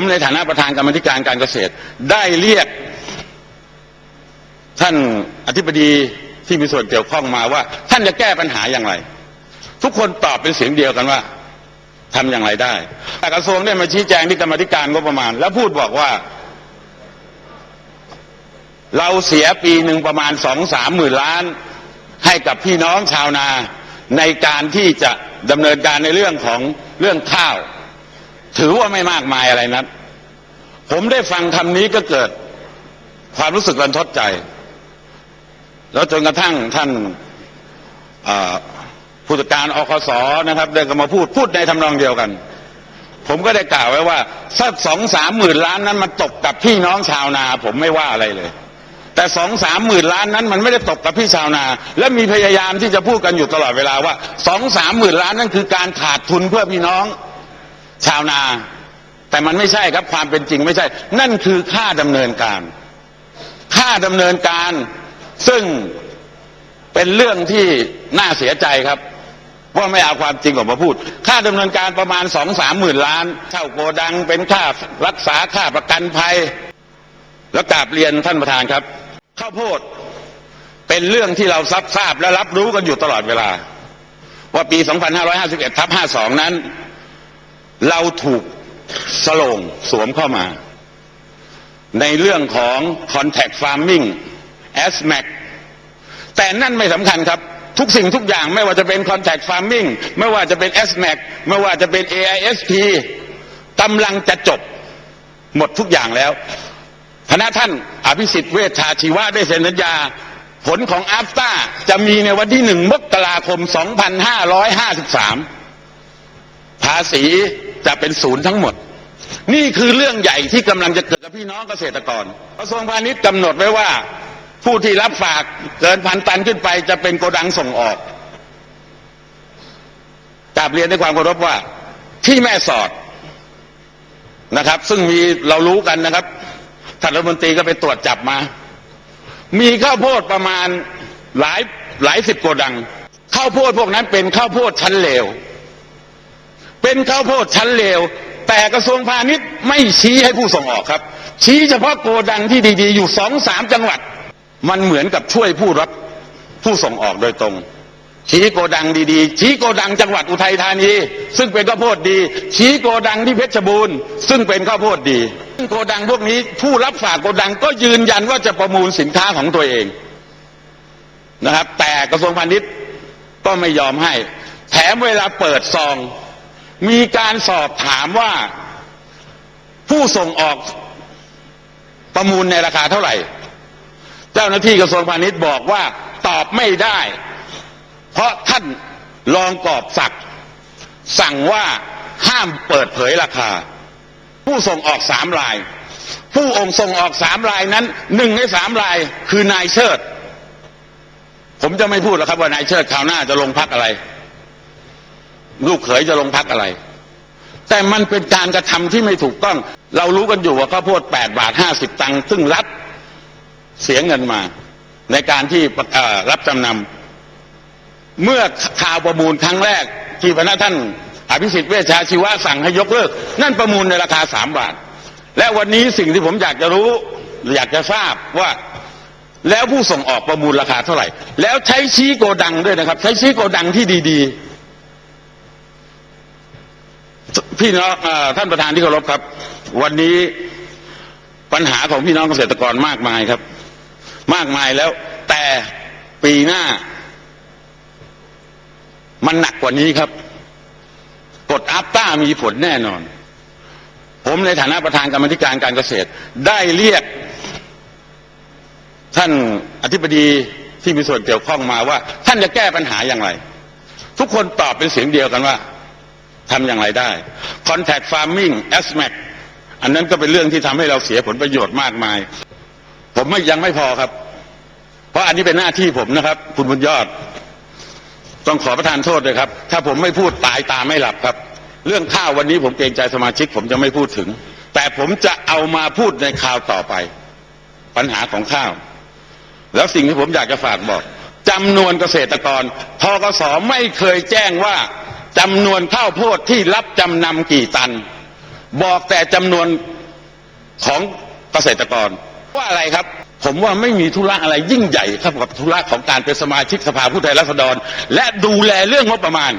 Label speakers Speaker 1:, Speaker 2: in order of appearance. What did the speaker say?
Speaker 1: ผมในฐานะประธานกรรมธิการการเกษตร ได้เรียก ท่านอธิบดีที่มีส่วนเกี่ยวข้องมาว่า ท่านจะแก้ปัญหาอย่างไร ทุกคนตอบเป็นเสียงเดียวกันว่าทำอย่างไรได้แต่กระทรวงได้มาชี้แจงที่กรรมธิการงบประมาณ แล้วพูดบอกว่า เราเสียปีหนึ่งประมาณสองสามหมื่นล้าน ให้กับพี่น้องชาวนาในการที่จะดำเนินการในเรื่องของเรื่องข้าว ถือว่าไม่มากมายอะไรนักผมได้ฟังคำนี้ก็เกิด ความรู้สึกรันทดใจ แล้วจนกระทั่งท่านผู้จัดการอคสนะครับ ได้ก็มาพูดพูดในทำนองเดียวกัน ผมก็ได้กล่าวไว้ว่าสักสองสามหมื่นล้านนั้นมันตกกับพี่น้องชาวนา ผมไม่ว่าอะไรเลย แต่สองสามหมื่นล้านนั้น มันไม่ได้ตกกับพี่ชาวนา และมีพยายามที่จะพูดกันอยู่ตลอดเวลาว่าสองสามหมื่นล้านนั่นคือการขาดทุนเพื่อพี่น้อง ชาวนา แต่มันไม่ใช่ครับความเป็นจริงไม่ใช่ นั่นคือค่าดำเนินการ ค่าดำเนินการซึ่งเป็นเรื่องที่น่าเสียใจครับว่าไม่เอาความจริงออกมาพูด ค่าดำเนินการประมาณสองสามหมื่นล้านเช่าโกดังเป็นค่ารักษาค่าประกันภัย แล้วกราบเรียนท่านประธานครับ ข้าวโพดเป็นเรื่องที่เราทราบทราบและรับรู้กันอยู่ตลอดเวลา ว่าปี 2551 ทับ 52 นั้น เราถูกสโลงสวมเข้ามา ในเรื่องของ contact farming s m a c แต่นั่นไม่สำคัญครับ ทุกสิ่งทุกอย่างไม่ว่าจะเป็น contact farming ไม่ว่าจะเป็น s m a c ไม่ว่าจะเป็น AISP กำลังจะจบหมดทุกอย่างแล้วคณะท่านอภิสิทธิ์เวชชาชีวะได้เซ็นสัญญา ผลของอัฟตาจะมีในวันที่หนึ่งมกราคม 2553 ภาษี จะเป็นศูนย์ทั้งหมด นี่คือเรื่องใหญ่ที่กำลังจะเกิดกับพี่น้องเกษตรกรกระทรวงพาณิชย์กำหนดไว้ว่า ผู้ที่รับฝากเกินพันตันขึ้นไป จะเป็นโกดังส่งออกกราบเรียนด้วยความเคารพว่า ที่แม่สอดนะครับ ซึ่งมีเรารู้กันนะครับท่านรัฐมนตรีก็ไปตรวจจับมา มีข้าวโพดประมาณหลายหลายสิบโกดัง ข้าวโพดพวกนั้นเป็นข้าวโพดชั้นเลว เป็นข้าวโพดชั้นเลวแต่กระทรวงพาณิชย์ไม่ชี้ให้ผู้ส่งออกครับ ชี้เฉพาะโกดังที่ดีๆ อยู่สองสามจังหวัด มันเหมือนกับช่วยผู้รับผู้ส่งออกโดยตรง ชี้โกดังดีๆ ชี้โกดังจังหวัดอุทัยธานี ซึ่งเป็นข้าวโพดดี ชี้โกดังที่เพชรบูรณ์ ซึ่งเป็นข้าวโพดดีซึ่งโกดังพวกนี้ผู้รับฝากโกดังก็ยืนยันว่าจะประมูลสินค้าของตัวเองนะครับ แต่กระทรวงพาณิชย์ก็ไม่ยอมให้ แถมเวลาเปิดซอง มีการสอบถามว่าผู้ส่งออกประมูลในราคาเท่าไหร่ เจ้าหน้าที่กระทรวงพาณิชย์บอกว่าตอบไม่ได้ เพราะท่านรองกอบศักดิ์สั่งว่าห้ามเปิดเผยราคา ผู้ส่งออกสามราย ผู้องค์ส่งออกสามรายนั้นหนึ่งในสามรายคือนายเชิด ผมจะไม่พูดแล้วครับว่านายเชิดคราวหน้าจะลงพักอะไร ลูกเขยจะลงพักอะไร แต่มันเป็นการกระทำที่ไม่ถูกต้อง เรารู้กันอยู่ว่าข้าวโพดแปดบาทห้าสิบตังค์ซึ่งรัฐเสียเงินมา ในการที่รับจำนำเมื่อข่าวประมูลครั้งแรก ที่พระท่านอภิสิทธิ์เวชชาชีวะสั่งให้ยกเลิก นั่นประมูลในราคาสามบาท และวันนี้สิ่งที่ผมอยากจะรู้อยากจะทราบว่าแล้วผู้ส่งออกประมูลราคาเท่าไหร่ แล้วใช้ชี้โกดังด้วยนะครับ ใช้ชี้โกดังที่ดี ๆ พี่น้องอท่านประธานที่เคารพครับ วันนี้ปัญหาของพี่น้องเกษตรกรมากมายครับ มากมายแล้ว แต่ปีหน้า มันหนักกว่านี้ครับกฎอัปต้ามีผลแน่นอน ผมในฐานะประธานกรรมธิการการเกษตร ได้เรียก ท่านอธิบดีที่มีส่วนเกี่ยวข้องมาว่า ท่านจะแก้ปัญหาอย่างไร ทุกคนตอบเป็นเสียงเดียวกันว่า ทำอย่างไรได้ contact farming ASMAC อันนั้นก็เป็นเรื่องที่ทำให้เราเสียผลประโยชน์มากมาย ผมไม่ยังไม่พอครับ เพราะอันนี้เป็นหน้าที่ผมนะครับ คุณบุญยอด ต้องขอประทานโทษเลยครับ ถ้าผมไม่พูดตายตาไม่หลับครับ เรื่องข้าววันนี้ผมเกรงใจสมาชิก ผมจะไม่พูดถึง แต่ผมจะเอามาพูดในข่าวต่อไป ปัญหาของข้าว แล้วสิ่งที่ผมอยากจะฝากบอกจำนวนเกษตรกรทกสไม่เคยแจ้งว่า จำนวนข้าวโพดที่รับจำนำกี่ตัน บอกแต่จำนวนของเกษตรกรว่าอะไรครับ ผมว่าไม่มีธุระอะไรยิ่งใหญ่ครับกับธุระของการเป็นสมาชิกสภาผู้แทนราษฎร และดูแลเรื่องงบประมาณ